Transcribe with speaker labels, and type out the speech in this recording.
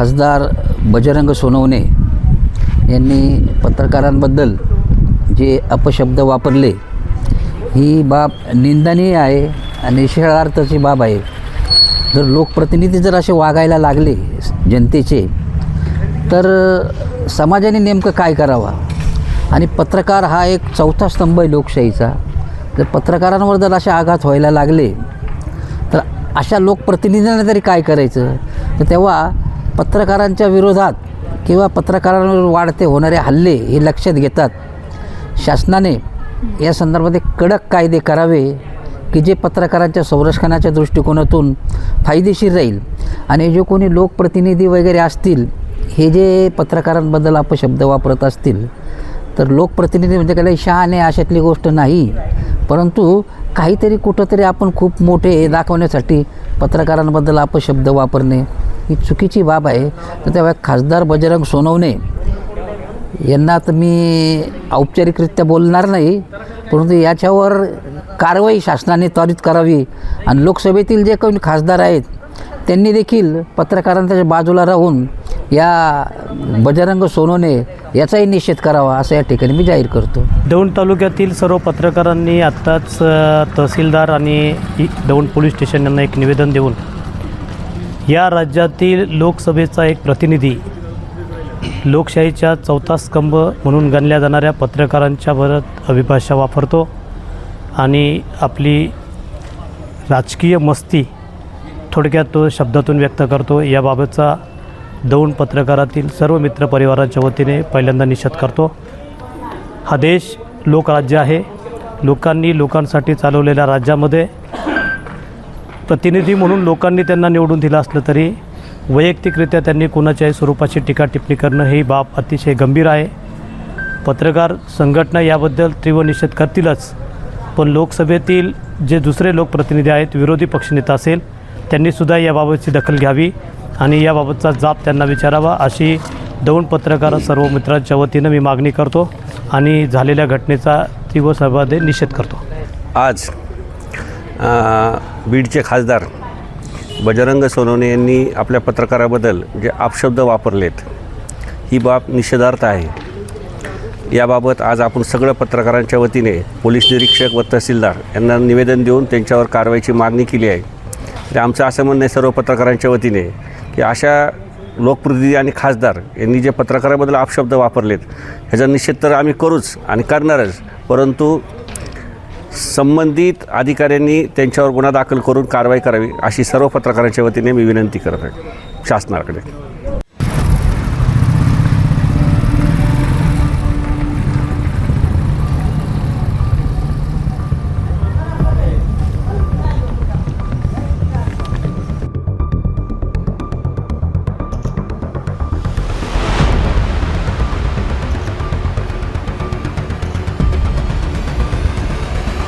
Speaker 1: खासदार बजरंग सोनवणे यांनी पत्रकारांबद्दल जे अपशब्द वापरले ही बाब निंदनीय आहे आणि निषेधार्थाची बाब आहे. जर लोकप्रतिनिधी जर असे वागायला लागले जनतेचे तर समाजाने नेमकं काय करावा? आणि पत्रकार हा एक चौथा स्तंभ आहे लोकशाहीचा. जर पत्रकारांवर जर असे आघात व्हायला लागले तर अशा लोकप्रतिनिधींना तरी काय करायचं? तर तेव्हा पत्रकारांच्या विरोधात किंवा पत्रकारांवर वाढते होणारे हल्ले हे लक्षात घेतात. शासनाने या संदर्भात कडक कायदे करावे की जे पत्रकारांच्या संरक्षणाच्या दृष्टिकोनातून फायदेशीर राहील. आणि जे कोणी लोकप्रतिनिधी वगैरे असतील हे जे पत्रकारांबद्दल अपशब्द वापरत असतील तर लोकप्रतिनिधी म्हणजे काही शहाणे अशातली गोष्ट नाही. परंतु काहीतरी कुठंतरी आपण खूप मोठे दाखवण्यासाठी पत्रकारांबद्दल अपशब्द वापरणे ही चुकीची बाब आहे. तर त्यावेळेस खासदार बजरंग सोनवणे यांना तर मी औपचारिकरित्या बोलणार नाही परंतु याच्यावर कारवाई शासनाने त्वरित करावी आणि लोकसभेतील जे काही खासदार आहेत त्यांनी देखील पत्रकारांच्या बाजूला राहून या बजरंग सोनवणे याचाही निषेध करावा असं या ठिकाणी मी जाहीर करतो.
Speaker 2: दौंड तालुक्यातील सर्व पत्रकारांनी आत्ताच तहसीलदार आणि दौंड पोलीस स्टेशन यांना एक निवेदन देऊन या राज्यातील लोकसभेचा एक प्रतिनिधी लोकशाहीच्या चौथा स्तंभ म्हणून गणल्या जाणाऱ्या पत्रकारांच्या भरत अभिभाषा वापरतो आणि आपली राजकीय मस्ती थोडक्यात तो शब्दातून व्यक्त करतो. याबाबतचा दौंड पत्रकारातील सर्व मित्रपरिवाराच्या वतीने पहिल्यांदा निषेध करतो. हा देश लोकराज्य आहे. लोकांनी लोकांसाठी चालवलेल्या राज्यामध्ये प्रतिनिधी म्हणून लोकांनी त्यांना निवडून दिलं असलं तरी वैयक्तिकरित्या त्यांनी कोणाच्याही स्वरूपाची टीका टिप्पणी करणं ही बाब अतिशय गंभीर आहे. पत्रकार संघटना याबद्दल तीव्र निषेध करतीलच. पण लोकसभेतील जे दुसरे लोकप्रतिनिधी आहेत विरोधी पक्षनेता असेल त्यांनीसुद्धा याबाबतची दखल घ्यावी आणि याबाबतचा जाब त्यांना विचारावा अशी दौंड पत्रकार सर्व मित्रांच्या वतीनं मी मागणी करतो आणि झालेल्या घटनेचा तीव्र सभादे निषेध करतो.
Speaker 3: आज बीडचे खासदार बजरंग सोनवणे यांनी आपल्या पत्रकाराबद्दल जे अपशब्द वापरलेत ही बाब निषेधार्थ आहे. याबाबत आज आपण सगळं पत्रकारांच्या वतीने पोलीस निरीक्षक व तहसीलदार यांना निवेदन देऊन त्यांच्यावर कारवाईची मागणी केली आहे. तर आमचं असं म्हणणं आहे सर्व पत्रकारांच्या वतीने की अशा लोकप्रतिनिधी आणि खासदार यांनी जे पत्रकाराबद्दल अपशब्द वापरलेत ह्याचा निषेध तर आम्ही करूच आणि करणारच परंतु संबंधित अधिकाऱ्यांनी त्यांच्यावर गुन्हा दाखल करून कारवाई करावी अशी सर्व पत्रकारांच्या वतीने मी विनंती करत आहे. शासनाकडे.